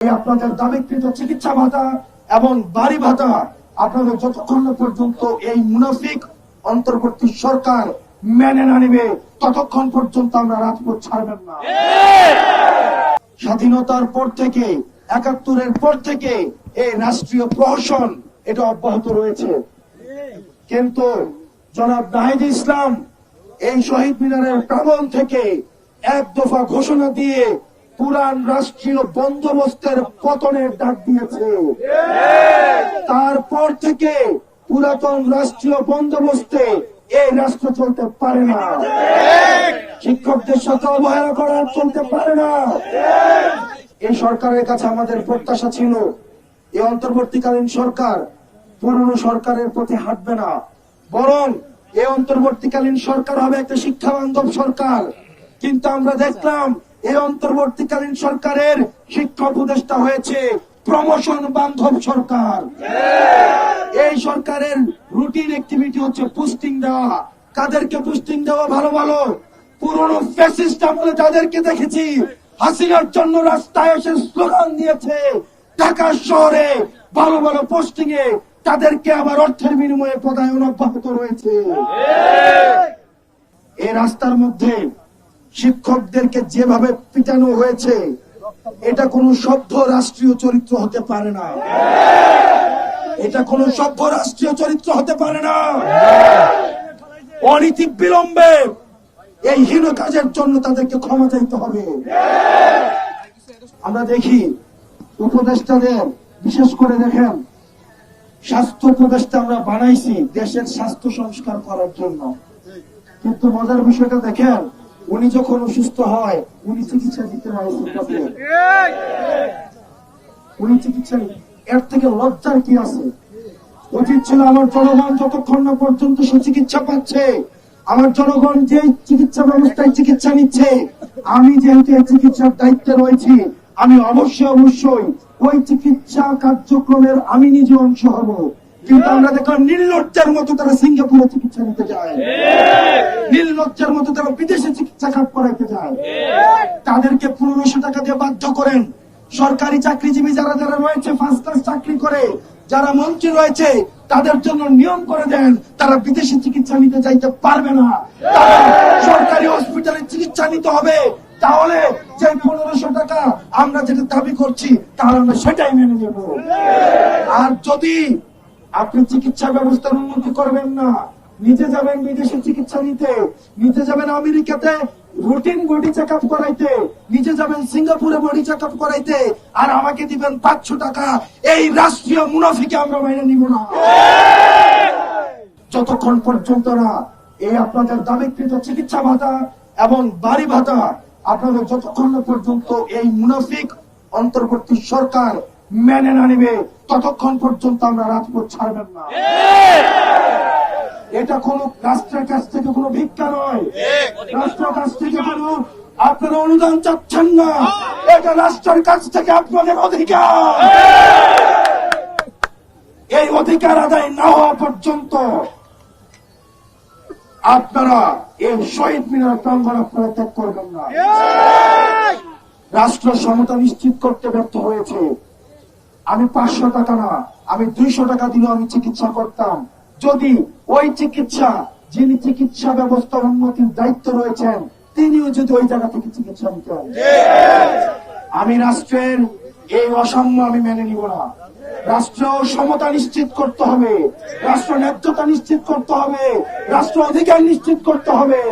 আপনাদের দাবিকৃত চিকিৎসা ভাতা এবং বাড়ি ভাতা আপনাদের যতক্ষণ পর্যন্ত এই মুনাফিক অন্তর্বর্তী সরকার মেনে না নেবে, ততক্ষণ পর্যন্ত আমরা রাজপথ ছাড়বেন না। স্বাধীনতার পর থেকে, একাত্তরের পর থেকে এই রাষ্ট্রীয় প্রহসন এটা অব্যাহত রয়েছে। কিন্তু জনাব নাহিদ ইসলাম এই শহীদ মিনারের প্রাঙ্গণ থেকে এক দফা ঘোষণা দিয়ে পুরান রাষ্ট্রীয় বন্দোবস্তের পতনের ডাক দিয়েছে। তারপর থেকে পুরাতন রাষ্ট্রীয় বন্দোবস্তে এই রাষ্ট্র চলতে পারে না। শিক্ষকদের সাথে অবহেলা করার চলতে পারে না। এই সরকারের কাছে আমাদের প্রত্যাশা ছিল, এই অন্তর্বর্তীকালীন সরকার পুরনো সরকারের প্রতি হাঁটবে না। বরং এই অন্তর্বর্তীকালীন সরকার হবে একটা শিক্ষা বান্ধব সরকার। কিন্তু আমরা দেখলাম এই অন্তর্বর্তীকালীন সরকারের শিক্ষা উপদেষ্টা হয়েছে প্রমোশন বান্ধব সরকার। এই সরকারের রুটিন অ্যাক্টিভিটি হচ্ছে পোস্টিং দেওয়া। কাদেরকে পোস্টিং দেওয়া ভালো ভালো? পুরনো ফ্যাসিস্ট আমলে যাদেরকে দেখেছি, হাসিনার জন্য রাস্তায় এসে স্লোগান দিয়েছে, ঢাকা শহরে ভালো ভালো পোস্টিং এ তাদেরকে আবার অর্থের বিনিময়ে পদায়ন অব্যাহত রয়েছে। এই রাস্তার মধ্যে শিক্ষকদেরকে যেভাবে পিটানো হয়েছে, এটা কোনো সভ্য রাষ্ট্রীয় চরিত্র হতে পারে না। এটা কোনো সভ্য রাষ্ট্রীয় চরিত্র হতে পারে না। অনীতি বিলম্বে এই হীন কাজের জন্য তাদেরকে ক্ষমা চাইতে হবে। আমরা দেখি, উপদেষ্টাদের, বিশেষ করে দেখেন, স্বাস্থ্য উপদেষ্টা আমরা বানাইছি দেশের স্বাস্থ্য সংস্কার করার জন্য। কিন্তু মজার বিষয়টা দেখেন উনি যখন অসুস্থ হয়, উনি চিকিৎসা দিতে হয় উনি চিকিৎসা এর থেকে লজ্জার কি আছে? উচিত ছিল আমার জনগণ যতক্ষণ না পর্যন্ত সুচিকিৎসা পাচ্ছে। আমার জনগণ যে চিকিৎসা ব্যবস্থায় চিকিৎসা নিচ্ছে, আমি যেহেতু এই চিকিৎসার দায়িত্বে রয়েছি, আমি অবশ্যই অবশ্যই ওই চিকিৎসা কার্যক্রমের আমি নিজে অংশ হব। কিন্তু আমরা দেখলাম নির্লজ্জার মতো তারা সিঙ্গাপুরে চিকিৎসা নিতে যায়। নির্লজ্জার মতো তারা বিদেশে চিকিৎসা কাজ করাইতে যায়। তাদেরকে পনেরোশো টাকা দিয়ে বাধ্য করেন। সরকারি চাকরিজীবী যারা যারা রয়েছে ফার্স্ট ক্লাস চাকরি করে, যারা মন্ত্রী রয়েছে, তাদের জন্য নিয়ম করে দেন, তারা বিদেশি চিকিৎসা নিতে চাইতে পারবে না। সরকারি হসপিটালে চিকিৎসা নিতে হবে। তাহলে যে পনেরোশো টাকা আমরা যেটা দাবি করছি, তাহলে আমরা সেটাই মেনে নেব। আর যদি আপনি চিকিৎসা ব্যবস্থার উন্নতি করবেন না নিজে যাবেন বিদেশে চিকিৎসা নিতে, নিজে যাবেন আমেরিকাতে রুটিন বডি চেক আপ করাইতে, নিজে যাবেন সিঙ্গাপুরে বডি চেক আপ করাইতে, আর আমাকে দিবেন পাঁচশো টাকা। এই রাষ্ট্রীয় মুনাফিকে আমরা মেনে নিব না। যতক্ষণ পর্যন্ত না এই আপনাদের দাবিকৃত চিকিৎসা ভাতা এবং বাড়ি ভাতা, আপনাদের যতক্ষণ পর্যন্ত এই মুনাফিক অন্তর্বর্তী সরকার মেনে না নেবে, ততক্ষণ পর্যন্ত আমরা রাজপথ ছাড়বেন না। এটা কোন রাষ্ট্রের কাছ থেকে কোনো ভিক্ষা নয়। রাষ্ট্রের কাছ থেকে কোনো আপনারা অনুদান চাচ্ছেন না। এটা রাষ্ট্রের কাছ থেকে আপনাদের অধিকার। এই অধিকার আদায় না হওয়া পর্যন্ত আপনারা এই শহীদ মিনার প্রাঙ্গণ আপনারা ত্যাগ করবেন না। রাষ্ট্র সমতা নিশ্চিত করতে ব্যর্থ হয়েছে। আমি পাঁচশো টাকা না আমি দুইশো টাকা দিলেও আমি চিকিৎসা করতাম। যদি ওই চিকিৎসা, যিনি চিকিৎসা ব্যবস্থা উন্নতির দায়িত্ব রয়েছেন, তিনিও যদি ওই জায়গা থেকে চিকিৎসা নিতে আমি রাষ্ট্রের এই অসাম্য আমি মেনে নিব না। রাষ্ট্র সমতা নিশ্চিত করতে হবে, রাষ্ট্র ন্যায্যতা নিশ্চিত করতে হবে, রাষ্ট্র অধিকার নিশ্চিত করতে হবে।